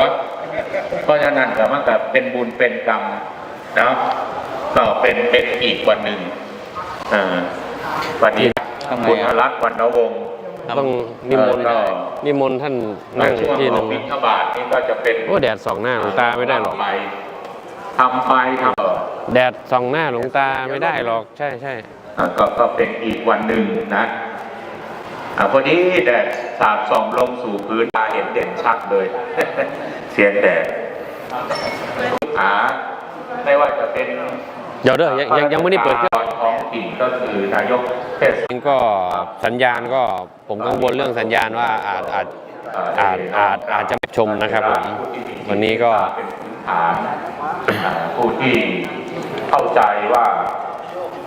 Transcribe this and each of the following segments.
วเพราะฉะนั้นก็มันก็เป็นบุญเป็นกรรมเนาะก็เป็นเป็นอีกวันหนึ่งวันนี้คุณอะรัตน์วรรณวงศ์ต้องนิมนต์นิมนต์ท่านนั่งที่หนึ่งงบิณฑบาตนี่ก็จะเป็นโอ้แดดสองหน้าหลวงตาไม่ได้หรอกทำไปทำแดดสองหน้าหลวงตาไม่ได้หรอก ใช่ใช่ก็ก็เป็นอีกวันหนึ่งนะอ่าพอดีแดด สาดส่องลงสู่พื้นตาเห็นเด่นชัดเลย เสียงแดดหาไม่ว่าจะเป็นเดี๋ยวเด้อยังยังยังไม่ได้เปิดเครื่องท้องถิ่นก็คือนายกเทศก็สัญญาณก็ผมกังวลเรื่องสัญญาณว่าอาจอาจอาจอาจอาจจะไม่ชมนะครับผมวันนี้ก็เป็นพื้นฐานอ่าผู้ที่เข้าใจว่า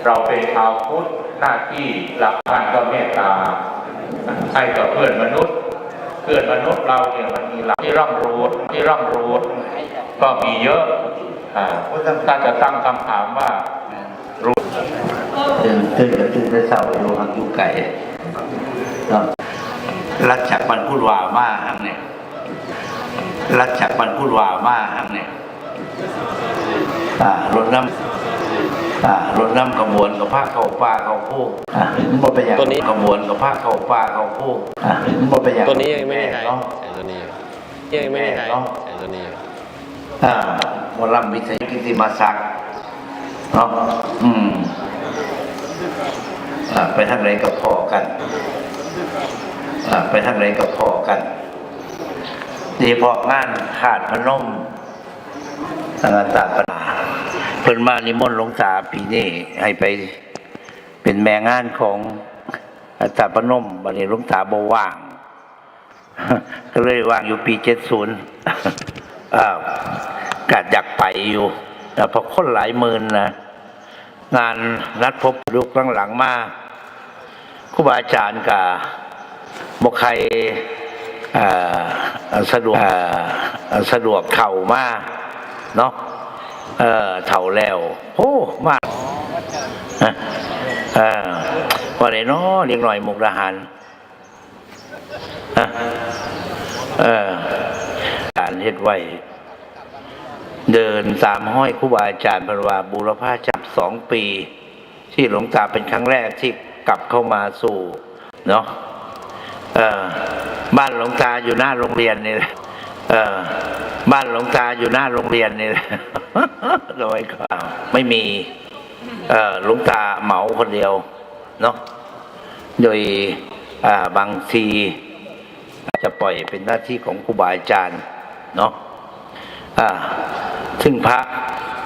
เราเป็นชาวพุทธหน้าที่หลักการก็เมตตา ให้กับเพื่อนมนุษย์เพื่อนมนุษย์เราเนี่ยมันมีหลักที่ร่ำรูดที่ร่ำรูดก็มีเยอะอ่าถ้าจะตั้งคำถามว่ารู้ตื่นตื่นตื่นแต่เช้าอยู่หักอยู่ไก่เนาะรัชจักรบรรพุดว่ามาหังเนี่ยรัชจักรบรรพุดว่ามาหังเนี่ยอ่ารถน้ำ รถน้ำกระบวนกับผ้าเข้าป่าเข้าผู้อ่ามันบ่เป็นอย่างตัวนี้กระบวนกับผ้าเข้าป่าเข้าผู้อ่ามันบ่เป็นอย่างตัวนี้ยังไม่ได้ใช้เนาะใช้ตัวนี้ยังไม่ได้ใช้ใช้ตัวนี้อ่าหมอลำวิทยุกิติมาศักดิ์เนาะอืมอ่าไปทางไหนก็พอกันอ่าไปทางไหนก็พอกันดีเพราะงานขาดพนมงานตาปนาเพิ่นมานิมนต์หลวงตาปีนี้ให้ไปเป็นแม่งานของอาตารย์ปนมบัดนี้หลวงตาบ่ว่าง ก็เลยว่างอยู่ปีเจ็ดศูนย์อากาดอยากไปอยู่แต่พอคนหลายหมื่นนะงานนัดพบลูกหลังๆมาครูบาอาจารย์กับอกใครสะดวกสะดวกเข่ามาเนาะ เออเถ่าแล้วโอ้มากฮะเออว่าไหนเนาะเรียกหน่อยมุกดาหารฮะเออการเฮ็ดไว้เดินตามห้อยครูบาอาจารย์พรวาบูรพาจับสองปี ที่หลวงตาเป็นครั้งแรกที่กลับเข้ามาสู่ เนาะเออบ้านหลวงตาอยู่หน้าโรงเรียนนี่แหละ เออบ้านหลวงตาอยู่หน้าโรงเรียนนี่แหละโดยก็ไม่มี เออหลวงตาเหมาคนเดียวเนาะโดยบางทีจะปล่อยเป็นหน้าที่ของครูบาอาจารย์เนาะซึ่งพระ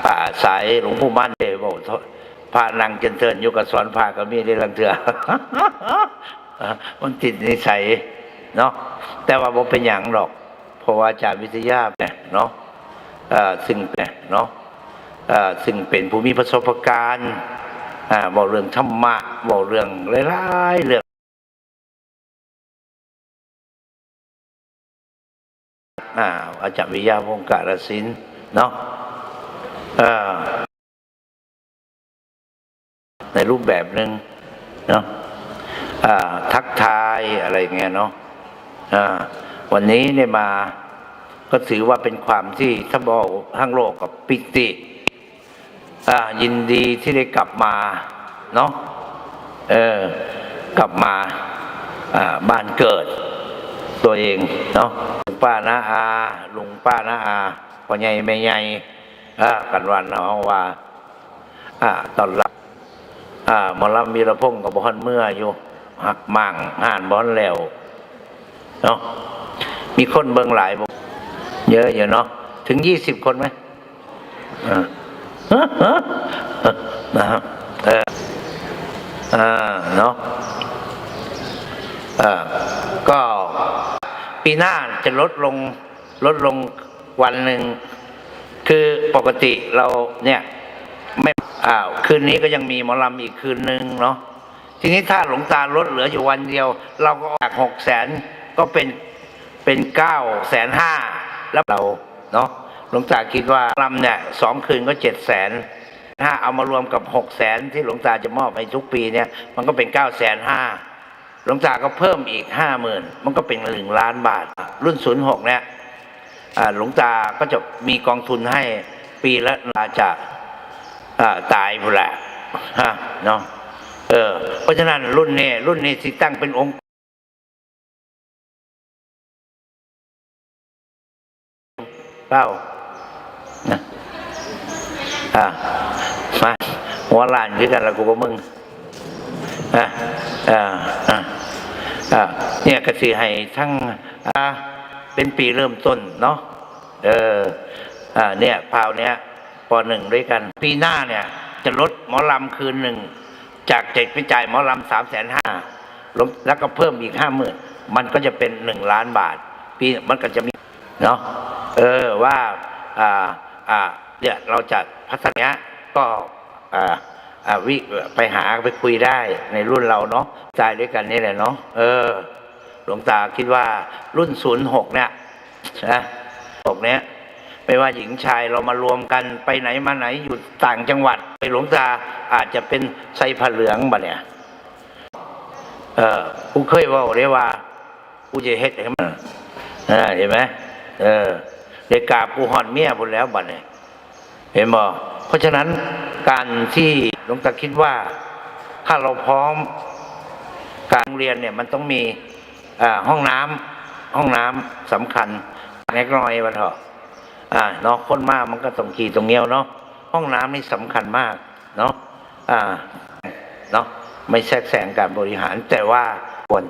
ป่าสายหลวงปู่มั่นเดบอกพระนางเจนเทินอยู่กับสอนพระก็มีได้ลังเถื่ออ่ามันติดนิสัยเนาะแต่ว่าบ่เป็นอย่างหรอก ราะว่าอาจารย์วิทยาเนี่ยเนาะซึ่งเนี่ยเนาะซึ่งเป็นผู้มีประสบการณ์บอกเรื่องธรรมะบอกเรื่องหลายๆเรื่องอาอาจารย์วิยาวงการศิลป์เนาะในรูปแบบหนึ่งเนาะทักทายอะไรเงี้ยเนาะ วันนี้เนี่ยมาก็ถือว่าเป็นความที่ถ้าบอกทั้งโลกกับปิติยินดีที่ได้กลับมาเนาะเออกลับมาบ้านเกิดตัวเองเนาะลุงป้าน้าอาลุงป้าน้าอาพ่อใหญ่แม่ใหญ่กันวันเนาะว่าอตอนรับมอลำมีระพงกับบอนเมื่ออยู่หักมั่งห่านบอนแล้วเนาะ มีคนเบิ่งหลายบ่เยอะอยู่เนาะถึงยี่สิบคนไหมอ่านะครับเอออ่าเนาะอ่าก็ปีหน้าจะลดลงลดลงวันหนึ่ง คือปกติเราเนี่ยไม่อ้าวคืนนี้ก็ยังมีหมอลำอีกคืนหนึ่งเนาะทีนี้ถ้าหลวงตาลดเหลืออยู่วันเดียว เราก็จากหกแสนก็เป็น เป็นเก้าแสนห้าแล้วเราเนาะหลวงตาคิดว่าลำเนี่ยสองคืนก็เจ็ดแสนถ้าเอามารวมกับหกแสนที่หลวงตาจะมอบให้ทุกปีเนี่ย มันก็เป็นเก้าแสนห้าหลวงตาก็เพิ่มอีกห้าหมื่นมันก็เป็นหนึ่งล้านบาท รุ่นศูนย์หกเนี่ยอ่าหลวงตาก็จะมีกองทุนให้ปีละนาจะอ่าตายพุ่นแหละฮะเนาะเออเพราะฉะนั้นรุ่นนี้รุ่นนี้สิตั้งเป็นองค์ เป้านะอ่ามาหัวลานคือกันละกูกับมึงอ่าอ่าอ่าอ่าเนี่ยกสิให้ทั้งอ่าเป็นปีเริ่มต้นเนาะเอออ่าเนี่ยเปล่าเนี้ยปหนึ่งด้วยกัน ปีหน้าเนี่ย จะลดหมอลำคืนหนึ่งจากเจ็ดไปจ่ายหมอลำสามแสนห้าแล้วก็เพิ่มอีกห้าหมื่นมันก็จะเป็นหนึ่งล้านบาท ปีมันก็จะมีเนาะ เออว่าอ่าอ่าเนี่ยเราจะพัฒนาก็อ่าอ่าวิไปหาไปคุยได้ในรุ่นเราเนาะจ่ายด้วยกันนี่แหละเนาะเออ หลวงตาคิดว่ารุ่นศูนย์หกเนี่ยนะหกเนี้ยไม่ว่าหญิงชายเรามารวมกันไปไหนมาไหนอยู่ต่างจังหวัด ไปหลวงตาอาจจะเป็นไซผ้าเหลืองบะเนี่ยเออกูเคยว่าเรียว่ากูจะเฮ็ดให้มันเห็นไหมเออ เด็กกราบกูหอนเมียหมดแล้วบัดเนี่ยเห็นบ่เพราะฉะนั้นการที่หลวงตาคิดว่าถ้าเราพร้อมการเรียนเนี่ยมันต้องมีห้องน้ำห้องน้ำสำคัญเล็กน้อยวันเถอะอ่าเนาะคนมากมันก็ต้องขี่ตรงเงี้ยวเนาะห้องน้ำนี่สำคัญมากเนาะอ่าเนาะไม่แทรกแซงการบริหารแต่ว่าควร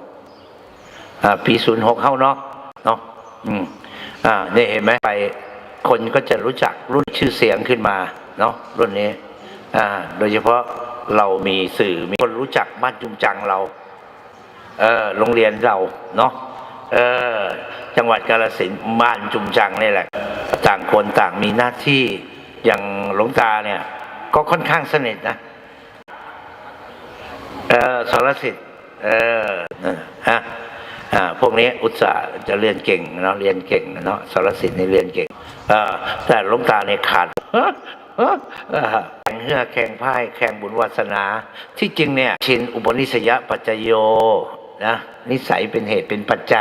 อ่าปีศูนย์หกเข้าเนาะเนาะอืม อ่าเนี่ยเห็นไหมไปคนก็จะรู้จักรุ่นชื่อเสียงขึ้นมาเนาะรุ่นนี้อ่าโดยเฉพาะเรามีสื่อมีคนรู้จักบ้านจุงจังเราเออโรงเรียนเราเนาะเออจังหวัดกาฬสินบ้านจุงจังนี่แหละ ต่างคนต่างมีหน้าที่อย่างหลวงตาเนี่ย ก็ค่อนข้างสนิทนะเออสารสิทธิ์เออฮะ พวกนี้อุตส่าห์จะเรียนเก่งเนาะเรียนเก่งเนาะสารสิทธิ์นี่เรียนเก่งแต่หลวงตาเนี่ยขาดแข่งเฮือแข่งพ่ายแข่งบุญวาสนา ที่จริงเนี่ยชินอุปนิสยปัจจโยนะนิสัยเป็นเหตุเป็นปัจจัย